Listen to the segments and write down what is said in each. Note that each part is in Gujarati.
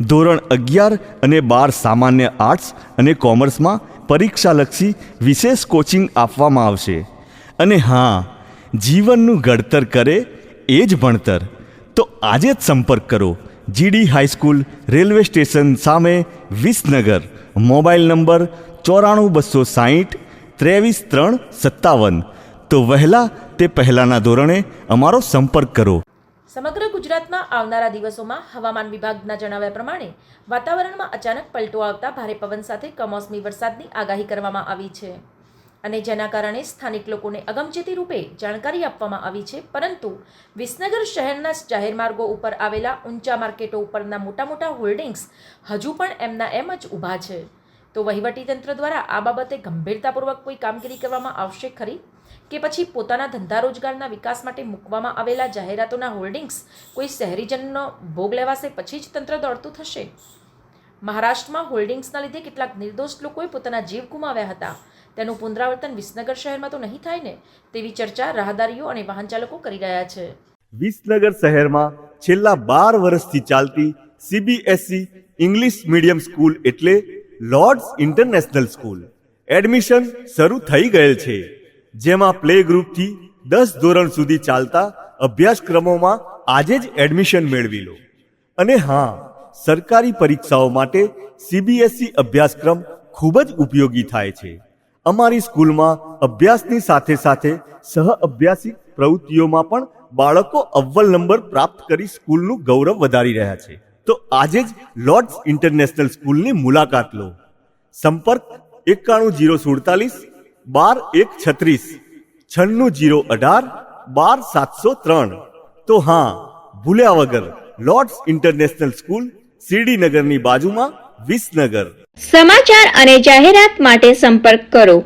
ધોરણ અગિયાર અને બાર સામાન્ય આર્ટ્સ અને કોમર્સમાં પરીક્ષાલક્ષી વિશેષ કોચિંગ આપવામાં આવશે. અને હા, જીવનનું ઘડતર કરે એ જ ભણતર. તો આજે જ સંપર્ક કરો. જીડી હાઈસ્કૂલ રેલવે સ્ટેશન સામે વિસનગર. મોબાઈલ નંબર ચોરાણું બસો સાહીઠ, ત્રેવીસ ત્રણ સત્તાવન. તો વહેલા તે પહેલાંના ધોરણે અમારો સંપર્ક કરો. સમગ્ર ગુજરાતમાં આવનારા દિવસોમાં હવામાન વિભાગના જણાવ્યા પ્રમાણે વાતાવરણમાં અચાનક પલટો આવતા ભારે પવન સાથે કમોસમી વરસાદની આગાહી કરવામાં આવી છે. અને જેના કારણે સ્થાનિક લોકોને અગમચેતી રૂપે જાણકારી આપવામાં આવી છે, પરંતુ વિસનગર શહેરના જાહેર માર્ગો ઉપર આવેલા ઊંચા માર્કેટો ઉપરના મોટા મોટા હોલ્ડિંગ્સ હજુ પણ એમના એમ જ ઊભા છે. તો વહીવટીતંત્ર દ્વારા આ બાબતે ગંભીરતાપૂર્વક કોઈ કામગીરી કરવામાં આવશે ખરી? કે પછી પોતાના ધંધા રોજગારના વિકાસ માટે મૂકવામાં આવેલા જાહેરાતોના હોર્ડિંગ્સ કોઈ શહેરીજનનો ભોગ લેવાશે પછી જ તંત્ર દોડતું થશે? મહારાષ્ટ્રમાં હોલ્ડિંગ્સના લીધે કેટલાક નિર્દોષ લોકોએ પોતાના જીવ ગુમાવ્યા હતા. તેનું પુનરાવર્તન વિસનગર શહેરમાં તો નહીં થાય ને? તેવી ચર્ચા રાહદારીઓ અને વાહન ચાલકો કરી રહ્યા છે. વિસનગર શહેરમાં છેલ્લા બાર વર્ષથી ચાલતી સીબીએસઈ ઇંગ્લિશ મીડિયમ સ્કૂલ એટલે લોર્ડ્સ ઇન્ટરનેશનલ સ્કૂલ એડમિશન શરૂ થઈ ગયેલ છે. જેમાં પ્લે ગ્રુપથી દસ ધોરણ સુધી ચાલતા અભ્યાસક્રમોમાં આજે જ એડમિશન મેળવી લો. અને હા, સરકારી પરીક્ષાઓ માટે સીબીએસઈ અભ્યાસક્રમ ખૂબ જ ઉપયોગી થાય છે. અમારી સ્કૂલમાં અભ્યાસની સાથે સાથે સહ અભ્યાસિક પ્રવૃત્તિઓમાં પણ બાળકો અવ્વલ નંબર પ્રાપ્ત કરી સ્કૂલનું ગૌરવ વધારી રહ્યા છે. તો આજે જ લોર્ડ્સ ઇન્ટરનેશનલ સ્કૂલની મુલાકાત લો. સંપર્ક એકાણું જીરો સુડતાલીસ, બાર એક છત્રીસ, છન્નું જીરો અઢાર, બાર સાતસો ત્રણ. તો હા, ભૂલ્યા વગર લોર્ડ્સ ઇન્ટરનેશનલ સ્કૂલ શિરડીનગરની બાજુમાં વિસનગર. સમાચાર અને જાહેરાત માટે સંપર્ક કરો.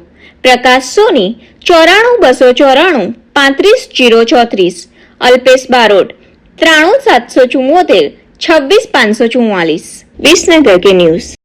પ્રકાશ સોની, ચોરાણું બસો ચોરાણું, પાંત્રીસ જીરો ચોત્રીસ, અલ્પેશ બારોટ, ત્રાણું સાતસો ચુમ્મોતેર છવ્વીસ પાંચસો ચુમ્માલીસ વિસનગર કે ન્યૂઝ.